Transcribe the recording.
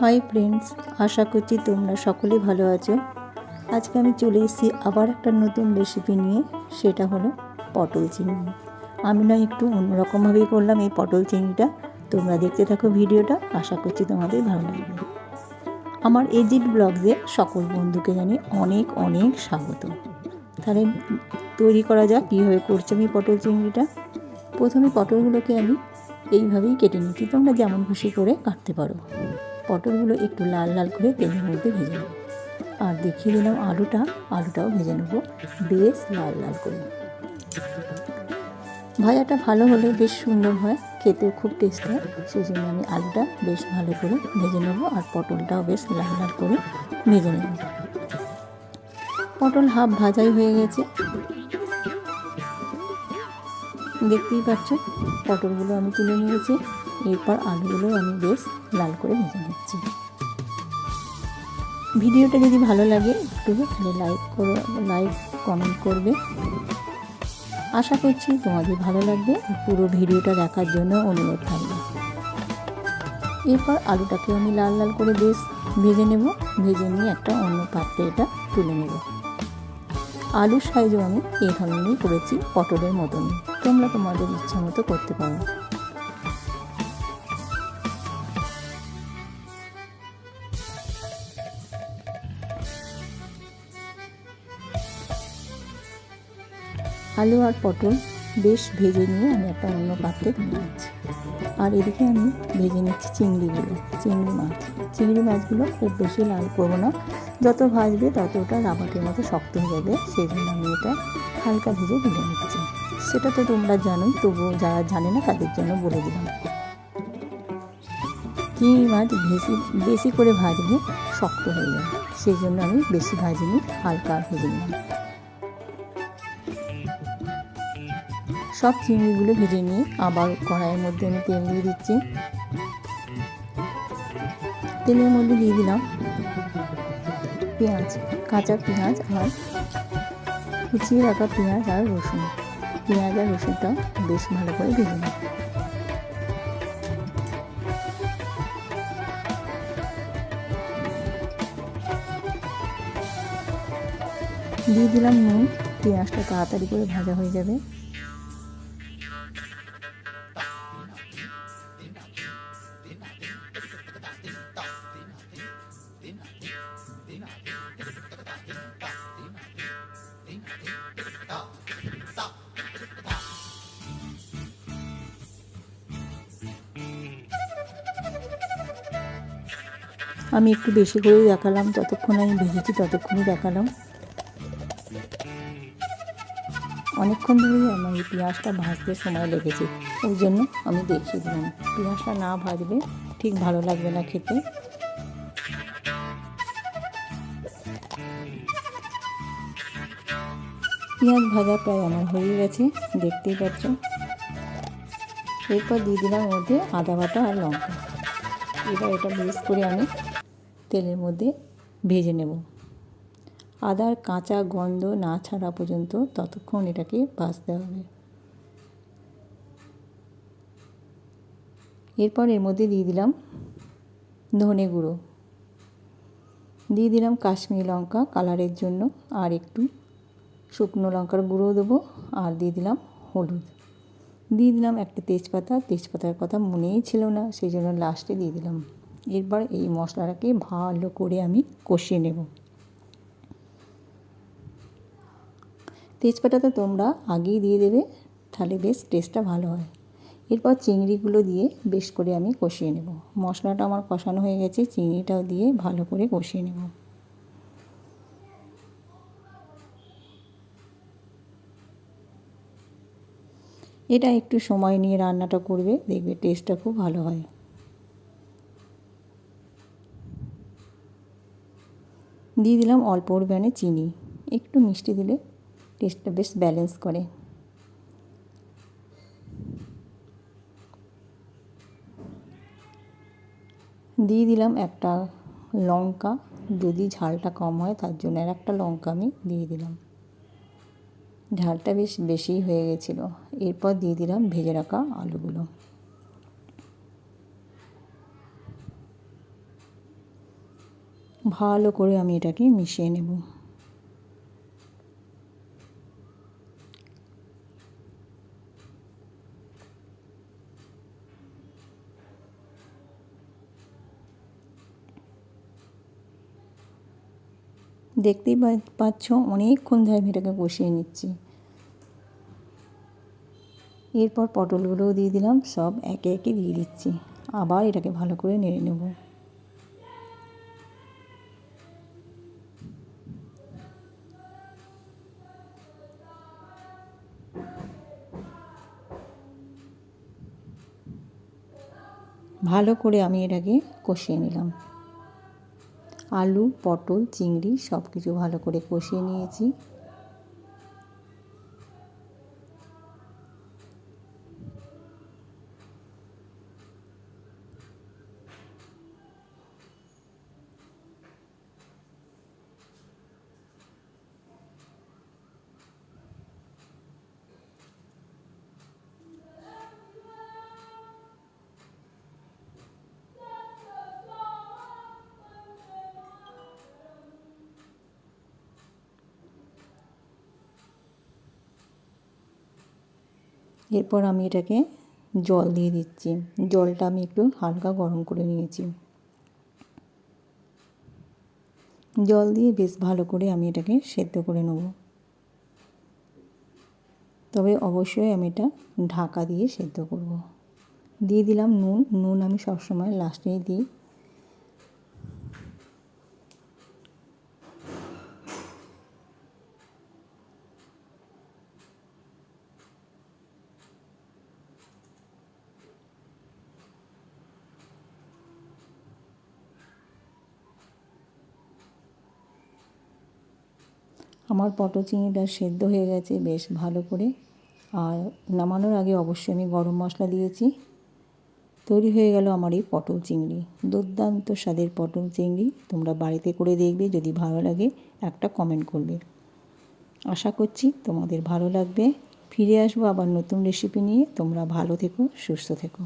Hi friends, আশা করছি তোমরা সকলে ভালো আছো। আজকে আমি চলে এসেছি আবার একটা নতুন রেসিপি নিয়ে, সেটা হলো পটল চিংড়ি। আমি না একটু অন্যরকমভাবেই করলাম এই পটল চিংড়িটা। তোমরা দেখতে থাকো ভিডিওটা, আশা করছি তোমাদের ভালো লাগবে। আমার এজিট ব্লগসে সকল বন্ধুকে জানি অনেক অনেক স্বাগত। তাহলে তৈরি করা যাক, কীভাবে করছি আমি পটল চিংড়িটা। প্রথমে পটলগুলোকে আমি এইভাবেই কেটে নিচ্ছি, তোমরা যেমন খুশি করে কাটতে পারো। পটলগুলো একটু লাল লাল করে তেলের মধ্যে ভেজে নেব। আর দেখিয়ে দিলাম আলুটা, আলুটাও ভেজে নেব বেশ লাল লাল করে। ভাজাটা ভালো হলে বেশ সুন্দর হয়, খেতেও খুব টেস্ট হয়, সেই জন্য আমি আলুটা বেশ ভালো করে ভেজে নেব আর পটলটাও বেশ লাল লাল করে ভেজে নেব। পটল হাফ ভাজাই হয়ে গেছে। দেখতেই পাচ্ছ, পটলগুলো আমি তুলে নিয়েছি। এরপর আলুগুলো আমি বেশ লাল করে ভেজে নিচ্ছি। ভিডিওটা যদি ভালো লাগে, একটু তাহলে লাইক করো লাইক কমেন্ট করবে। আশা করছি তোমাদের ভালো লাগবে পুরো ভিডিওটা দেখার জন্য অনুরোধ থাকবে। এরপর আলুটাকে আমি লাল লাল করে বেশ ভেজে নেব, ভেজে নিয়ে একটা অন্য পাত্রে এটা তুলে নেব। আলুর সাইজও আমি এই ধরনেরই করেছি, পটলের মতনই। তোমরা তোমাদের ইচ্ছা মতো করতে পারো। আলু আর পটল বেশ ভেজে নিয়ে আমি একটা অন্য পাত্রে নিচ্ছি। আর এদিকে আমি ভেজে নিচ্ছি চিংড়িগুলো, চিংড়ি মাছ। চিংড়ি মাছগুলো খুব বেশি লাল করব না। যত ভাজবে তত ওটা রাবাটের মতো শক্ত হয়ে যাবে সেই জন্য আমি এটা হালকা ভেজে তুলে নিচ্ছি। সেটা তো তোমরা জানোই, তবুও যারা জানে না তাদের জন্য বলে দিলাম। চিংড়ি মাছ বেশি বেশি করে ভাজলে শক্ত হয়ে যায় সেই জন্য আমি বেশি ভাজিনি, হালকা ভেজে নিলাম। সব চিংড়িগুলো ভেজে নিয়ে আবার কড়াইয়ের মধ্যে আমি তেল দিয়ে দিচ্ছি। তেলের মধ্যে দিয়ে দিলাম পেঁয়াজ, কাঁচা পেঁয়াজ আর কুচিয়ে রাখা পেঁয়াজ আর রসুন। পেঁয়াজ আর রসুনটা বেশ ভালো করে ভেজে নিই। দিয়ে দিলাম নুন। পেঁয়াজটা তাড়াতাড়ি করে ভাজা হয়ে যাবে। আমি একটু বেশি করেই দেখালাম, যতক্ষণ আমি ভেজেছি ততক্ষণই দেখালাম। অনেকক্ষণ ধরেই আমার এই পেঁয়াজটা ভাজতে সময় লেগেছে, ওই জন্য আমি দেখিয়ে দিলাম। পেঁয়াজটা না ভাজবে ঠিক ভালো লাগবে না খেতে। পেঁয়াজ ভাজা প্রায় আমার হয়ে গেছে, দেখতেই পাচ্ছ। এরপর দিয়ে দিলাম মধ্যে আদা বাটা আর লঙ্কা। এবার এটা বেশ করে আমি তেলের মধ্যে ভেজে নেব। আদার কাঁচা গন্ধ না ছাড়া পর্যন্ত ততক্ষণ এটাকে ভাজতে হবে। এরপর এর মধ্যে দিয়ে দিলাম ধনে গুঁড়ো। দিয়ে দিলাম কাশ্মীরি লঙ্কা কালারের জন্য আর একটু শুকনো লঙ্কার গুঁড়ো দেবো আর দিয়ে দিলাম হলুদ। দিয়ে দিলাম একটা তেজপাতা। তেজপাতার কথা মনেই ছিল না, সেই জন্য লাস্টে দিয়ে দিলাম। এরপর এই মশলাটাকে ভালো করে আমি কষিয়ে নেব। তেজপাতাটা তোমরা আগেই দিয়ে দেবে, তাহলে বেশ টেস্টটা ভালো হয়। এরপর চিংড়িগুলো দিয়ে বেশ করে আমি কষিয়ে নেব। মশলাটা আমার কষানো হয়ে গেছে, চিংড়িটাও দিয়ে ভালো করে কষিয়ে নেব। এটা একটু সময় নিয়ে রান্নাটা করবে, দেখবে টেস্টটা খুব ভালো হয়। দিয়ে দিলাম অল্প পরিমাণে চিনি। একটু মিষ্টি দিলে টেস্টটা বেশ ব্যালেন্স করে। দিয়ে দিলাম একটা লঙ্কা। যদি ঝালটা কম হয়, তার জন্য আর একটা লঙ্কা আমি দিয়ে দিলাম। ঝালটা বেশ বেশি হয়ে গেছিল। এরপর দিয়ে দিলাম ভেজে রাখা আলুগুলো। ভালো করে আমি এটাকে মিশিয়ে নেব। দেখতেই পাচ্ছ, অনেকক্ষণ ধরে আমি এটাকে কষিয়ে নিচ্ছি। এরপর পটলগুলোও দিয়ে দিলাম, সব একে একে দিয়ে দিচ্ছি। আবার এটাকে ভালো করে নেড়ে নেব। ভালো করে আমি এটাকে কষিয়ে নিলাম। আলু পটল চিংড়ি সব কিছু ভালো করে কষিয়ে নিয়েছি। এরপর আমি এটাকে জল দিয়ে দিচ্ছি। জলটা আমি একটু হালকা গরম করে নিয়েছি। জল দিয়ে বেশ ভালো করে আমি এটাকে সেদ্ধ করে নেব। তবে অবশ্যই আমি এটা ঢাকা দিয়ে সেদ্ধ করব। দিয়ে দিলাম নুন। নুন আমি সবসময় লাস্টেই দিই। আমার পটল চিংড়িটা সেদ্ধ হয়ে গেছে, বেশ ভালো করে। আর নামানোর আগে অবশ্যই আমি গরম মশলা দিয়েছি। তৈরি হয়ে গেল আমার এই পটল চিংড়ি। দুর্দান্ত স্বাদের পটল চিংড়ি। তোমরা বাড়িতে করে দেখবে, যদি ভালো লাগে একটা কমেন্ট করবে। আশা করছি তোমাদের ভালো লাগবে। ফিরে আসব আবার নতুন রেসিপি নিয়ে। তোমরা ভালো থেকো, সুস্থ থেকো।